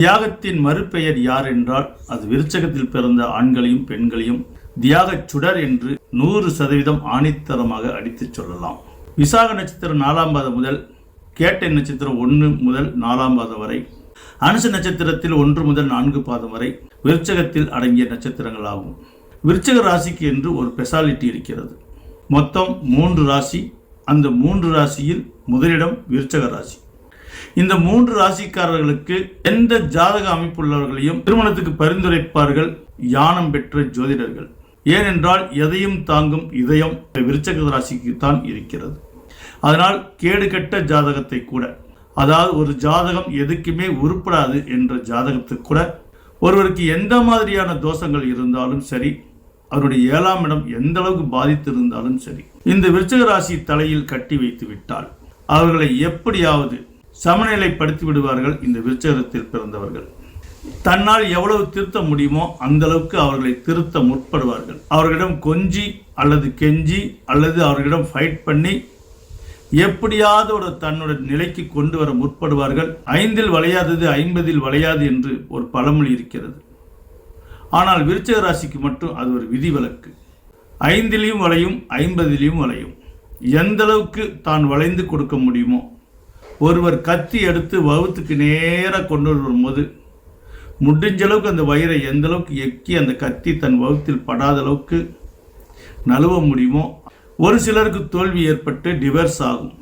தியாகத்தின் மறுபெயர் யார் என்றால் அது விருச்சகத்தில் பிறந்த ஆண்களையும் பெண்களையும் தியாகச் சுடர் என்று நூறு சதவீதம் ஆணித்தரமாக அடித்துச் சொல்லலாம். விசாக நட்சத்திரம் நாலாம் பாதம் முதல் கேட்டை நட்சத்திரம் ஒன்று முதல் நாலாம் பாதம் வரை அனுச நட்சத்திரத்தில் ஒன்று முதல் நான்கு பாதம் வரை விருச்சகத்தில் அடங்கிய நட்சத்திரங்கள் ஆகும். விருச்சக ராசிக்கு என்று ஒரு ஸ்பெஷாலிட்டி இருக்கிறது. மொத்தம் மூன்று ராசி. அந்த மூன்று ராசியில் முதலிடம் விருச்சக ராசி. இந்த மூன்று ராசிக்காரர்களுக்கு எந்த ஜாதக அமைப்புள்ளவர்களையும் திருமணத்துக்கு பரிந்துரைப்பார்கள்? யானம் பெற்ற ஜோதிடர்கள். ஏனென்றால் எதையும் தாங்கும் இதயம் விருச்சக ராசிக்கு தான் இருக்கிறது. அதனால் கேடு கட்ட ஜாதகத்தை கூட அதாவது ஒரு ஜாதகம் எதுக்குமே உருப்படாது என்ற ஜாதகத்துக்கு கூட ஒருவருக்கு எந்த மாதிரியான தோஷங்கள் இருந்தாலும் சரி அவருடைய ஏழாம் இடம் எந்த அளவுக்கு பாதித்திருந்தாலும் சரி இந்த விருச்சக ராசி தலையில் கட்டி வைத்து விட்டால் அவர்களை எப்படியாவது சமநிலைப்படுத்தி விடுவார்கள் இந்த விருச்சகத்தில் பிறந்தவர்கள். தன்னால் எவ்வளவு திருத்த முடியுமோ அந்த அளவுக்கு அவர்களை திருத்த முற்படுவார்கள். அவர்களிடம் கொஞ்சி அல்லது கெஞ்சி அல்லது அவர்களிடம் ஃபைட் பண்ணி எப்படியாவது ஒரு தன்னோட நிலைக்கு கொண்டு வர முற்படுவார்கள். ஐந்தில் வளையாதது ஐம்பதில் வளையாது என்று ஒரு பழமொழி இருக்கிறது. ஆனால் விருச்சக ராசிக்கு மட்டும் அது ஒரு விதிவிலக்கு. ஐந்திலையும் வளையும் ஐம்பதிலையும் வளையும். எந்த அளவுக்கு தான் வளைந்து கொடுக்க முடியுமோ ஒருவர் கத்தி எடுத்து வகுத்துக்கு நேராக கொண்டு வரும்போது முடிஞ்ச அளவுக்கு அந்த வயிறை எந்த அளவுக்கு எக்கி அந்த கத்தி தன் வகுத்தில் படாத அளவுக்கு நழுவ முடியுமோ ஒரு சிலருக்கு தோல்வி ஏற்பட்டு டிவர்ஸ் ஆகும்.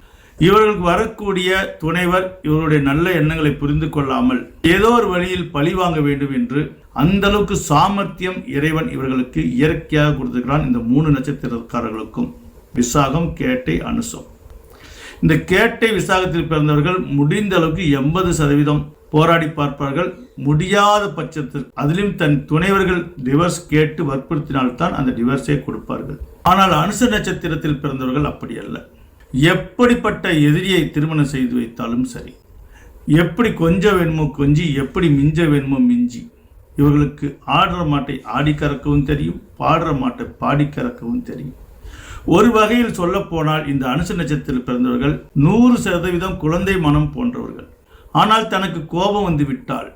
இவர்களுக்கு வரக்கூடிய துணைவர் இவருடைய நல்ல எண்ணங்களை புரிந்து கொள்ளாமல் ஏதோ ஒரு வழியில் பழி வாங்க வேண்டும் என்று அந்த அளவுக்கு சாமர்த்தியம் இறைவன் இவர்களுக்கு இயற்கையாக கொடுத்துக்கிறான் இந்த மூணு நட்சத்திரக்காரர்களுக்கும். விசாகம் கேட்டை அனுசம். இந்த கேட்டை விசாகத்தில் பிறந்தவர்கள் முடிந்த அளவுக்கு எண்பது சதவீதம் போராடி பார்ப்பார்கள். முடியாத பட்சத்தில் அதிலும் தன் துணைவர்கள் டிவர்ஸ் கேட்டு வற்புறுத்தினால்தான் அந்த டிவர்ஸை கொடுப்பார்கள். ஆனால் அனுச நட்சத்திரத்தில் பிறந்தவர்கள் அப்படி அல்ல. எப்படிப்பட்ட எதிரியை திருமணம் செய்து வைத்தாலும் சரி எப்படி கொஞ்ச வேணுமோ கொஞ்சி எப்படி மிஞ்ச வேணுமோ மிஞ்சி இவர்களுக்கு ஆடுற மாட்டை ஆடி கறக்கவும் தெரியும் பாடுற மாட்டை பாடி கறக்கவும் தெரியும். ஒரு வகையில் சொல்லப்போனால் இந்த அனுச நட்சத்திரத்தில் பிறந்தவர்கள் நூறு சதவீதம் குழந்தை மனம் போன்றவர்கள். ஆனால் தனக்கு கோபம் வந்து விட்டால்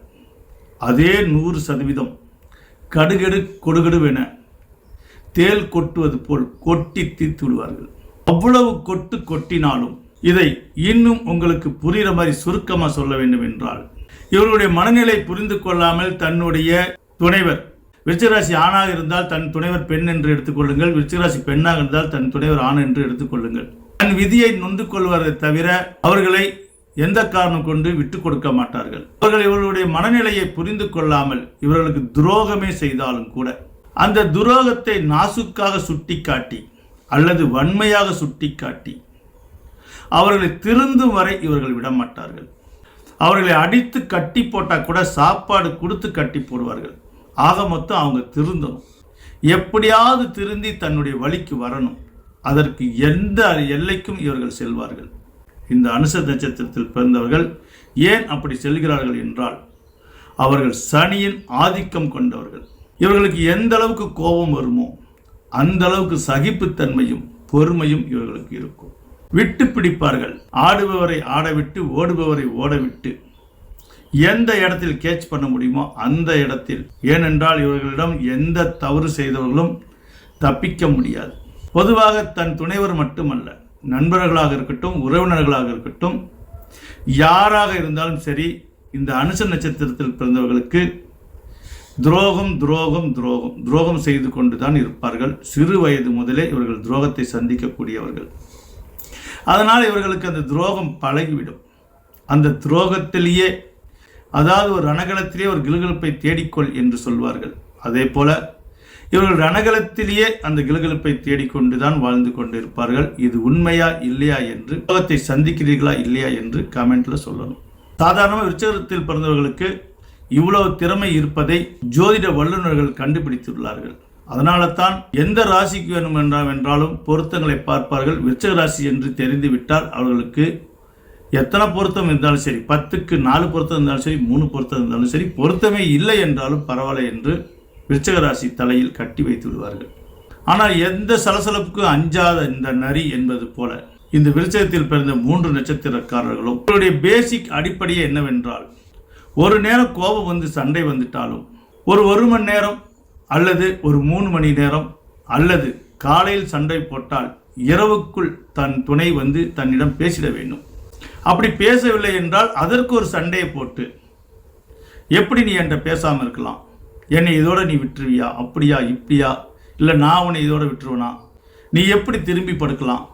அதே நூறு சதவீதம் கடுகடு கொடுகடுவென தேல் கொட்டுவது போல் கொட்டி தீர்த்து விடுவார்கள். அவ்வளவு கொட்டு கொட்டினாலும் இதை இன்னும் உங்களுக்கு புரிகிற மாதிரி சுருக்கமாக சொல்ல வேண்டும் என்றால் இவருடைய மனநிலை புரிந்து கொள்ளாமல் தன்னுடைய துணைவர் விருச்சிகராசி ஆணாக இருந்தால் தன் துணைவர் பெண் என்று எடுத்துக்கொள்ளுங்கள் விருச்சிகராசி பெண்ணாக இருந்தால் தன் துணைவர் ஆண் என்று எடுத்துக்கொள்ளுங்கள் தன் விதியை நொந்து கொள்வதை தவிர அவர்களை எந்த காரணம் கொண்டு விட்டு கொடுக்க மாட்டார்கள். அவர்கள் இவர்களுடைய மனநிலையை புரிந்து கொள்ளாமல் இவர்களுக்கு துரோகமே செய்தாலும் கூட அந்த துரோகத்தை நாசுக்காக சுட்டி காட்டி அல்லது வன்மையாக சுட்டிக்காட்டி அவர்களை திருந்தும் வரை இவர்கள் விடமாட்டார்கள். அவர்களை அடித்து கட்டி போட்டால் கூட சாப்பாடு கொடுத்து கட்டி போடுவார்கள். ஆக மொத்தம் அவங்க திருந்தணும். எப்படியாவது திருந்தி தன்னுடைய வழிக்கு வரணும். அதற்கு எந்த எல்லைக்கும் இவர்கள் செல்வார்கள். இந்த அனுச நட்சத்திரத்தில் பிறந்தவர்கள் ஏன் அப்படி செல்கிறார்கள் என்றால் அவர்கள் சனியின் ஆதிக்கம் கொண்டவர்கள். இவர்களுக்கு எந்த அளவுக்கு கோபம் வருமோ அந்த அளவுக்கு சகிப்புத்தன்மையும் பொறுமையும் இவர்களுக்கு இருக்கும். விட்டு பிடிப்பார்கள். ஆடுபவரை ஆடவிட்டு ஓடுபவரை ஓடவிட்டு எந்த இடத்தில் கேட்ச் பண்ண முடியுமோ அந்த இடத்தில். ஏனென்றால் இவர்களிடம் எந்த தவறு செய்தவர்களும் தப்பிக்க முடியாது. பொதுவாக தன் துணைவர் மட்டுமல்ல நண்பர்களாக இருக்கட்டும் உறவினர்களாக இருக்கட்டும் யாராக இருந்தாலும் சரி இந்த அனுச நட்சத்திரத்தில் பிறந்தவர்களுக்கு துரோகம் துரோகம் துரோகம் துரோகம் செய்து கொண்டு தான் இருப்பார்கள். சிறு வயது முதலே இவர்கள் துரோகத்தை சந்திக்கக்கூடியவர்கள். அதனால் இவர்களுக்கு அந்த துரோகம் பழகிவிடும். அந்த துரோகத்திலேயே அதாவது ஒரு ரணகலத்திலே ஒரு கிளுகிழப்பை தேடிக்கொள் என்று சொல்வார்கள். அதே போல இவர்கள் ரணகலத்திலேயே அந்த கிளுகிழப்பை தேடிக்கொண்டு தான் வாழ்ந்து கொண்டு இருப்பார்கள் இது உண்மையா இல்லையா என்று உலகத்தை சந்திக்கிறீர்களா இல்லையா என்று கமெண்ட்ல சொல்லணும். சாதாரணமாக விருச்சகத்தில் பிறந்தவர்களுக்கு இவ்வளவு திறமை இருப்பதை ஜோதிட வல்லுநர்கள் கண்டுபிடித்துள்ளார்கள். அதனால தான் எந்த ராசிக்கு வேணும் என்றால் என்றாலும் பொருத்தங்களை பார்ப்பார்கள். விருச்சக ராசி என்று தெரிந்துவிட்டால் அவர்களுக்கு எத்தனை பொருத்தம் இருந்தாலும் சரி பத்துக்கு நாலு பொருத்தம் இருந்தாலும் சரி மூணு பொருத்தம் இருந்தாலும் சரி பொருத்தமே இல்லை என்றாலும் பரவாயில்லை என்று விருச்சக ராசி தலையில் கட்டி வைத்து விடுவார்கள். ஆனால் எந்த சலசலப்புக்கும் அஞ்சாத இந்த நரி என்பது போல இந்த விருச்சகத்தில் பிறந்த மூன்று நட்சத்திரக்காரர்களும் உங்களுடைய பேசிக் அடிப்படையே என்னவென்றால் ஒரு நேரம் கோபம் வந்து சண்டை வந்துட்டாலும் ஒரு ஒரு மணி நேரம் அல்லது ஒரு மூணு மணி நேரம் அல்லது காலையில் சண்டை போட்டால் இரவுக்குள் தன் துணை வந்து தன்னிடம் பேசிட வேண்டும். அப்படி பேசவில்லை என்றால் அதற்கு ஒரு சண்டையை போட்டு எப்படி நீ என்கிட்ட பேசாமல் இருக்கலாம்? என்னை இதோட நீ விட்டுருவியா? அப்படியா? இப்படியா? இல்லை நான் உன்னை இதோட விட்டுருவனா? நீ எப்படி திரும்பி படுக்கலாம்?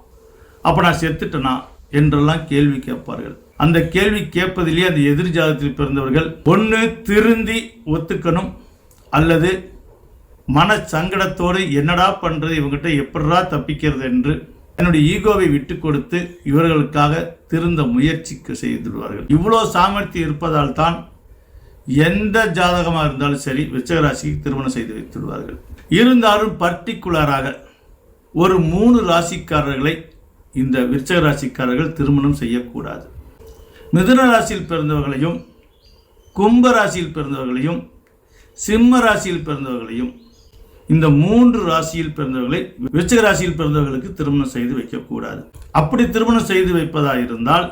அப்போ நான் செத்துட்டனா? என்றெல்லாம் கேள்வி கேட்பார்கள். அந்த கேள்வி கேட்பதிலேயே அந்த எதிர் ஜாதத்தில் பிறந்தவர்கள் ஒன்று திருந்தி ஒத்துக்கணும் அல்லது மன சங்கடத்தோடு என்னடா பண்ணுறது இவங்ககிட்ட எப்படா தப்பிக்கிறது? என்று என்னுடைய ஈகோவை விட்டு கொடுத்து இவர்களுக்காக திருந்த முயற்சிக்கு செய்துவிடுவார்கள் இவ்வளோ சாமர்த்தியம் இருப்பதால் தான் எந்த ஜாதகமாக இருந்தாலும் சரி விருச்சகராசிக்கு திருமணம் செய்து வைத்துவிடுவார்கள் இருந்தாலும் பர்டிகுலராக ஒரு மூணு ராசிக்காரர்களை இந்த விருச்சக ராசிக்காரர்கள் திருமணம் செய்யக்கூடாது. மிதுன ராசியில் பிறந்தவர்களையும் கும்ப ராசியில் பிறந்தவர்களையும் சிம்ம ராசியில் பிறந்தவர்களையும் இந்த மூன்று ராசியில் பிறந்தவர்களை விருச்சிக ராசியில் பிறந்தவர்களுக்கு திருமணம் செய்து வைக்கக்கூடாது. அப்படி திருமணம் செய்து வைப்பதாக இருந்தால்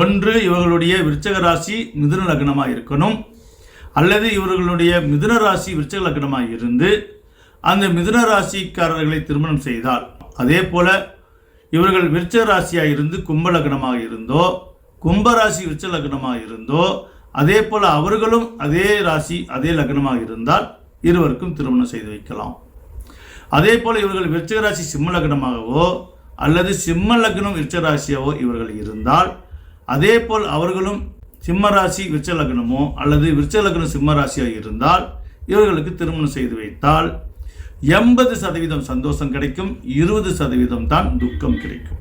ஒன்று இவர்களுடைய விருச்சக ராசி மிதுன லக்னமாக இருக்கணும். அல்லது இவர்களுடைய மிதுன ராசி விருச்சக லக்னமாக இருந்து அந்த மிதுன ராசிக்காரர்களை திருமணம் செய்தால் அதே போல இவர்கள் விருச்ச ராசியாக இருந்து கும்ப லக்னமாக இருந்தோ கும்பராசி விருச்ச லக்னமாக இருந்தோ அதே போல அவர்களும் அதே ராசி அதே லக்னமாக இருந்தால் இருவருக்கும் திருமணம் செய்து வைக்கலாம். அதே போல இவர்கள் விருச்சகராசி சிம்ம லக்னமாகவோ அல்லது சிம்ம லக்னம் விருச்சராசியாவோ இவர்கள் இருந்தால் அதே போல் அவர்களும் சிம்ம ராசி விருச்ச லக்னமோ அல்லது விருச்ச லக்னம் சிம்ம ராசியாக இருந்தால் இவர்களுக்கு திருமணம் செய்து வைத்தால் எண்பது சதவீதம் சந்தோஷம் கிடைக்கும் இருபது சதவீதம் தான் துக்கம் கிடைக்கும்.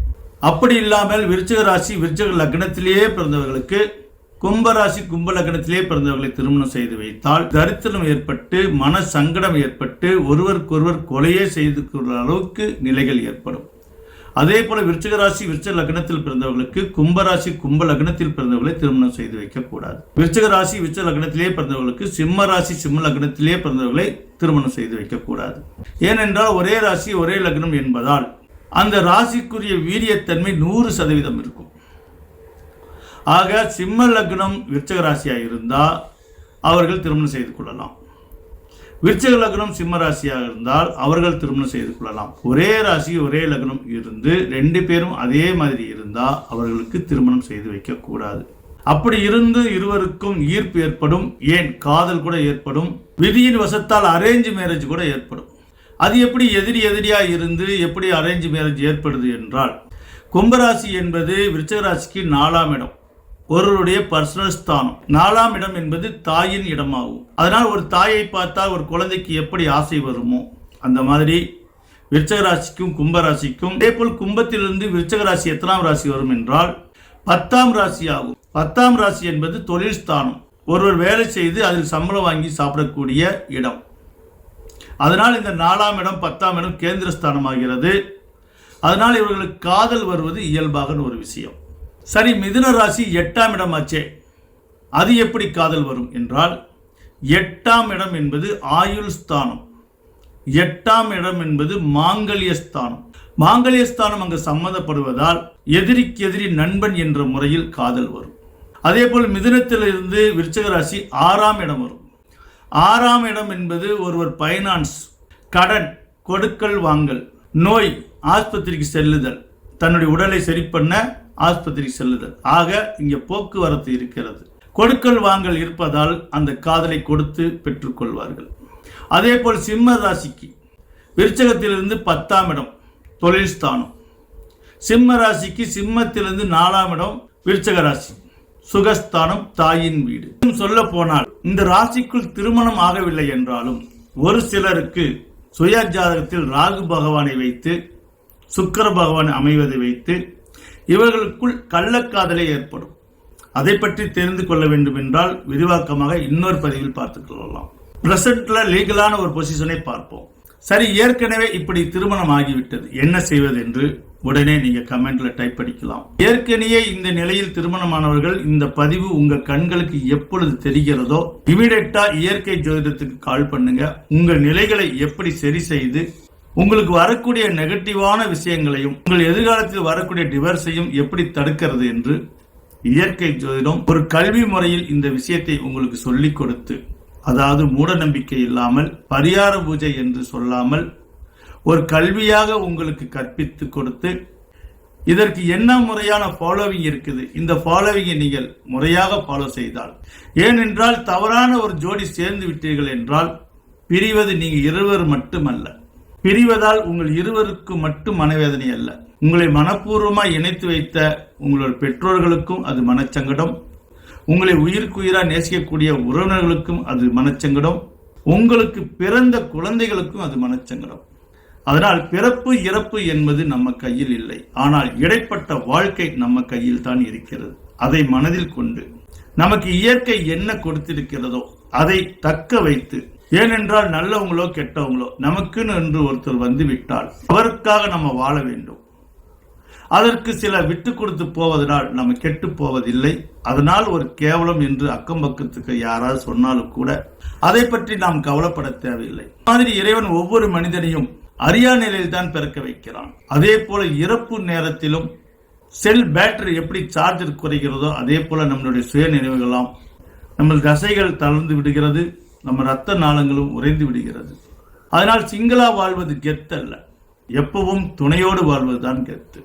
அப்படி இல்லாமல் விருச்சக ராசி விருச்சக லக்னத்திலேயே பிறந்தவர்களுக்கு கும்பராசி கும்பலகனத்திலே பிறந்தவர்களை திருமணம் செய்து வைத்தால் தரித்திரம் ஏற்பட்டு மன சங்கடம் ஏற்பட்டு ஒருவருக்கொருவர் கொலையே செய்து கொள்ள அளவுக்கு நிலைகள் ஏற்படும். அதே போல விருச்சகராசி ராசி லக்னத்தில் பிறந்தவர்களுக்கு கும்பராசி கும்ப லக்னத்தில் பிறந்தவர்களை திருமணம் செய்து வைக்கக்கூடாது. விருச்சிக ராசி விருச்சிக லக்னத்திலே பிறந்தவர்களுக்கு சிம்ம ராசி சிம்ம லக்னத்திலே பிறந்தவர்களை திருமணம் செய்து வைக்கக்கூடாது. ஏனென்றால் ஒரே ராசி ஒரே லக்னம் என்பதால் அந்த ராசிக்குரிய வீரியத்தன்மை நூறு சதவீதம் இருக்கும். ஆக சிம்ம லக்னம் விருச்சக ராசியாக இருந்தால் அவர்கள் திருமணம் செய்து கொள்ளலாம். விருச்சக லக்னம் சிம்ம ராசியாக இருந்தால் அவர்கள் திருமணம் செய்து கொள்ளலாம். ஒரே ராசி ஒரே லக்னம் இருந்து ரெண்டு பேரும் அதே மாதிரி இருந்தால் அவர்களுக்கு திருமணம் செய்து வைக்கக்கூடாது அப்படி இருந்து இருவருக்கும் ஈர்ப்பு ஏற்படும். ஏன்? காதல் கூட ஏற்படும். விதியின் வசத்தால் அரேஞ்ச் மேரேஜ் கூட ஏற்படும். அது எப்படி எதிரி எதிரியாக இருந்து எப்படி அரேஞ்ச் மேரேஜ் ஏற்படுது என்றால் கும்பராசி என்பது விருச்சக ராசிக்கு நாலாம் இடம். ஒருவருடைய பர்சனல் ஸ்தானம். நாலாம் இடம் என்பது தாயின் இடமாகும். அதனால் ஒரு தாயை பார்த்தால் ஒரு குழந்தைக்கு எப்படி ஆசை வருமோ அந்த மாதிரி விருச்சகராசிக்கும் கும்பராசிக்கும் அதே போல் கும்பத்திலிருந்து விருச்சகராசி எத்தனாம் ராசி வரும் என்றால் பத்தாம் ராசி ஆகும். பத்தாம் ராசி என்பது தொழில் ஸ்தானம். ஒருவர் வேலை செய்து அதில் சம்பளம் வாங்கி சாப்பிடக்கூடிய இடம். அதனால் இந்த நாலாம் இடம் பத்தாம் இடம் கேந்திர ஸ்தானமாகிறது. அதனால் இவர்களுக்கு காதல் வருவது இயல்பாக ஒரு விஷயம். சரி மிதுன ராசி எட்டாம் இடமாச்சே அது எப்படி காதல் வரும் என்றால் எட்டாம் இடம் என்பது ஆயுள் ஸ்தானம். எட்டாம் இடம் என்பது மாங்கல்ய ஸ்தானம். மாங்கல்ய ஸ்தானம் அங்கு சம்மந்தப்படுவதால் எதிரிக்கு எதிரி நண்பன் என்ற முறையில் காதல் வரும். அதே போல் மிதுனத்திலிருந்து விருச்சகராசி ஆறாம் இடம் வரும். ஆறாம் இடம் என்பது ஒருவர் பைனான்ஸ் கடன் கொடுக்கல் வாங்கல் நோய் ஆஸ்பத்திரிக்கு செல்லுதல் தன்னுடைய உடலை சரி பண்ண ஆஸ்பத்திரிக்கு செல்லுதல் ஆக இங்கே போக்குவரத்து இருக்கிறது. கொடுக்கல் வாங்கல் இருப்பதால் அந்த காதலை கொடுத்து பெற்றுக்கொள்வார்கள். அதே போல் சிம்ம ராசிக்கு விருச்சகத்திலிருந்து பத்தாம் இடம் தொழில் ஸ்தானம். சிம்ம ராசிக்கு சிம்மத்திலிருந்து நாலாம் இடம் விருச்சக ராசி. சுகஸ்தானம் தாயின் வீடு. சொல்ல போனால் இந்த ராசிக்குள் திருமணம் ஆகவில்லை என்றாலும் ஒரு சிலருக்கு சுய ஜாதகத்தில் ராகு பகவானை வைத்து சுக்கர பகவான் அமைவதை வைத்து இவர்களுக்குள் கள்ளக்காதலை ஏற்படும். அதை பற்றி தெரிந்து கொள்ள வேண்டும் என்றால் விரிவாக்கமாக இன்னொரு பதிவில் பார்த்துக் கொள்ளலாம். பிரசன்ட்ல லீகலான ஒரு பொசிஷனை பார்ப்போம். சரி ஏற்கனவே இப்படி திருமணம் ஆகிவிட்டது என்ன செய்வது என்று உடனே நீங்க கமெண்ட்ல டைப் படிக்கலாம் ஏற்கனவே இந்த நிலையில் திருமணமானவர்கள் இந்த பதிவு உங்க கண்களுக்கு எப்பொழுது தெரிகிறதோ இமிடியட்டா இயற்கை ஜோதிடத்துக்கு கால் பண்ணுங்க. உங்க நிலைகளை எப்படி சரி செய்து உங்களுக்கு வரக்கூடிய நெகட்டிவான விஷயங்களையும் உங்கள் எதிர்காலத்தில் வரக்கூடிய டிவர்ஸையும் எப்படி தடுக்கிறது என்று இயற்கை ஜோதிடம் ஒரு கல்வி முறையில் இந்த விஷயத்தை உங்களுக்கு சொல்லிக் கொடுத்து அதாவது மூட நம்பிக்கை இல்லாமல் பரிகார பூஜை என்று சொல்லாமல் ஒரு கல்வியாக உங்களுக்கு கற்பித்து கொடுத்து இதற்கு என்ன முறையான ஃபாலோவிங் இருக்குது? இந்த ஃபாலோவிங்கை நீங்கள் முறையாக ஃபாலோ செய்தால். ஏனென்றால் தவறான ஒரு ஜோடி சேர்ந்து விட்டீர்கள் என்றால் பிரிவது நீங்கள் இருவர் மட்டுமல்ல. பிரிவதால் உங்கள் இருவருக்கு மட்டும் மனவேதனை அல்ல. உங்களை மனப்பூர்வமாய் இணைத்து வைத்த உங்களோட பெற்றோர்களுக்கும் அது மனச்சங்கடம். உங்களை உயிருக்குயிரா நேசிக்கக்கூடிய உறவினர்களுக்கும் அது மனச்சங்கடம். உங்களுக்கு பிறந்த குழந்தைகளுக்கும் அது மனச்சங்கடம். அதனால் பிறப்பு இறப்பு என்பது நம்ம கையில் இல்லை. ஆனால் இடைப்பட்ட வாழ்க்கை நம்ம கையில் தான் இருக்கிறது. அதை மனதில் கொண்டு நமக்கு இயற்கை என்ன கொடுத்திருக்கிறதோ அதை தக்க வைத்து ஏனென்றால் நல்லவங்களோ கெட்டவங்களோ நமக்குன்னு என்று ஒருத்தர் வந்து விட்டால் அவருக்காக நம்ம வாழ வேண்டும். அதற்கு சில விட்டு கொடுத்து போவதனால் நம்ம கெட்டு போவதில்லை. அதனால் ஒரு கேவலம் என்று அக்கம் பக்கத்துக்கு யாராவது சொன்னாலும் கூட அதை பற்றி நாம் கவலைப்பட தேவையில்லை. மாதிரி இறைவன் ஒவ்வொரு மனிதனையும் அறியா நிலையில் தான் பிறக்க வைக்கிறான். அதே போல இறப்பு நேரத்திலும் செல் பேட்டரி எப்படி சார்ஜர் குறைகிறதோ அதே போல நம்மளுடைய சுய நினைவுகளாம் நம்ம தசைகள் தளர்ந்து விடுகிறது. நம்ம ரத்த நாளங்களும் உறைந்து விடுகிறது. அதனால் சிங்களா வாழ்வது கெத்தல்ல. எப்பவும் துணையோடு வாழ்வதுதான் கெத்து.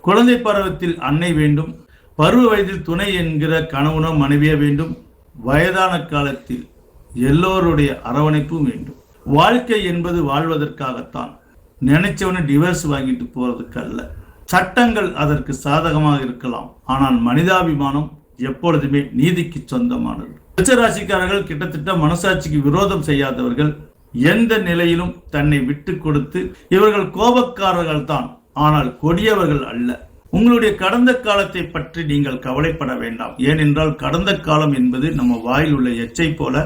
குழந்தை பருவத்தில் அன்னை வேண்டும். பருவ வயதில் துணை என்கிற கணவனோ மனைவியே வேண்டும். வயதான காலத்தில் எல்லோருடைய அரவணைப்பும் வேண்டும். வாழ்க்கை என்பது வாழ்வதற்காகத்தான். நினைச்சவன டிவர்ஸ் வாங்கிட்டு போறதுக்கு அல்ல சட்டங்கள் அதற்கு சாதகமாக இருக்கலாம். ஆனால் மனிதாபிமானம் எப்பொழுதுமே நீதிக்கு சொந்தமானது. ராசிக்காரர்கள் கிட்டத்தட்ட மனசாட்சிக்கு விரோதம் செய்யாதவர்கள் எந்த நிலையிலும் தன்னை விட்டு கொடுத்து இவர்கள் கோபக்காரர்கள் தான். ஆனால் கொடியவர்கள் அல்ல. உங்களுடைய கடந்த காலத்தை பற்றி நீங்கள் கவலைப்பட வேண்டாம். ஏனென்றால் கடந்த காலம் என்பது நம்ம வாயில் உள்ள எச்சை போல.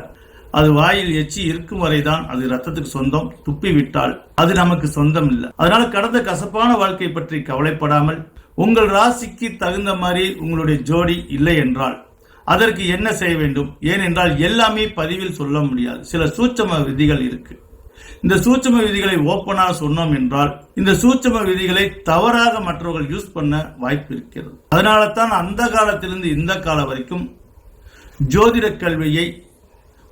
அது வாயில் எச்சி இருக்கும் வரைதான் அது ரத்தத்துக்கு சொந்தம். துப்பி விட்டால் அது நமக்கு சொந்தம் இல்லை. அதனால கடந்த கசப்பான வாழ்க்கை பற்றி கவலைப்படாமல் உங்கள் ராசிக்கு தகுந்த மாதிரி உங்களுடைய ஜோடி இல்லை என்றால் அதற்கு என்ன செய்ய வேண்டும்? ஏனென்றால் எல்லாமே பதிவில் சொல்ல முடியாது. சில சூட்சம விதிகள் இருக்கு. இந்த சூட்சம விதிகளை ஓப்பனாக சொன்னோம் என்றால் இந்த சூட்சம விதிகளை தவறாக மற்றவர்கள் யூஸ் பண்ண வாய்ப்பு இருக்கிறது. அதனால தான் அந்த காலத்திலிருந்து இந்த காலம் வரைக்கும் ஜோதிட கல்வியை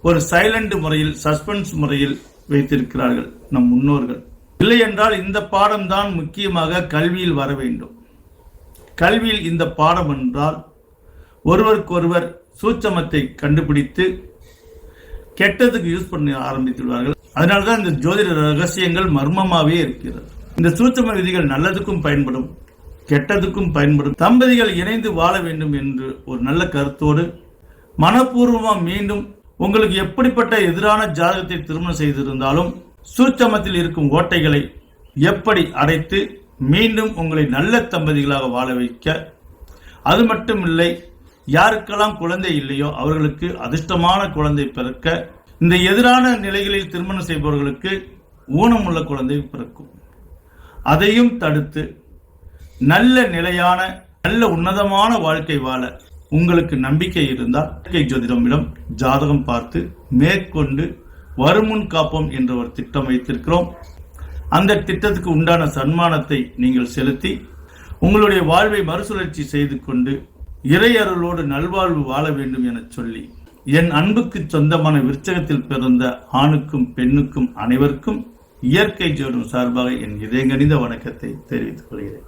ஒரு சைலண்ட் முறையில் சஸ்பென்ஸ் முறையில் வைத்திருக்கிறார்கள் நம் முன்னோர்கள். இல்லை என்றால் இந்த பாடம் தான் முக்கியமாக கல்வியில் வர வேண்டும். கல்வியில் இந்த பாடம் என்றால் ஒருவருக்கொருவர் சூட்சமத்தை கண்டுபிடித்து கெட்டதுக்கு யூஸ் பண்ண ஆரம்பித்துள்ளார்கள். அதனால்தான் இந்த ஜோதிட ரகசியங்கள் மர்மமாகவே இருக்கிறது. இந்த சூட்சம விதிகள் நல்லதுக்கும் பயன்படும் கெட்டதுக்கும் பயன்படும். தம்பதிகள் இணைந்து வாழ வேண்டும் என்று ஒரு நல்ல கருத்தோடு மனப்பூர்வமாக மீண்டும் உங்களுக்கு எப்படிப்பட்ட எதிரான ஜாதகத்தை திருமணம் செய்திருந்தாலும் சூட்சமத்தில் இருக்கும் ஓட்டைகளை எப்படி அடைத்து மீண்டும் உங்களை நல்ல தம்பதிகளாக வாழ வைக்க அது மட்டும் இல்லை யாருக்கெல்லாம் குழந்தை இல்லையோ அவர்களுக்கு அதிர்ஷ்டமான குழந்தை பிறக்க இந்த எதிரான நிலைகளில் திருமணம் செய்பவர்களுக்கு ஊனமுள்ள குழந்தை பிறக்கும். அதையும் தடுத்து நல்ல நிலையான நல்ல உன்னதமான வாழ்க்கை வாழ உங்களுக்கு நம்பிக்கை இருந்தால் இயற்கை ஜோதிடமிடம் ஜாதகம் பார்த்து மேற்கொண்டு வருமுன் காப்போம் என்ற ஒரு திட்டம் வைத்திருக்கிறோம். அந்த திட்டத்துக்கு உண்டான சன்மானத்தை நீங்கள் செலுத்தி உங்களுடைய வாழ்வை மறுசுழற்சி செய்து கொண்டு இறையருளோடு நல்வாழ்வு வாழ வேண்டும் என சொல்லி என் அன்புக்கு சொந்தமான விருச்சகத்தில் பிறந்த ஆணுக்கும் பெண்ணுக்கும் அனைவருக்கும் இயற்கை ஜோடும் சார்பாக என் இதயங்கணிந்த வணக்கத்தை தெரிவித்துக் கொள்கிறேன்.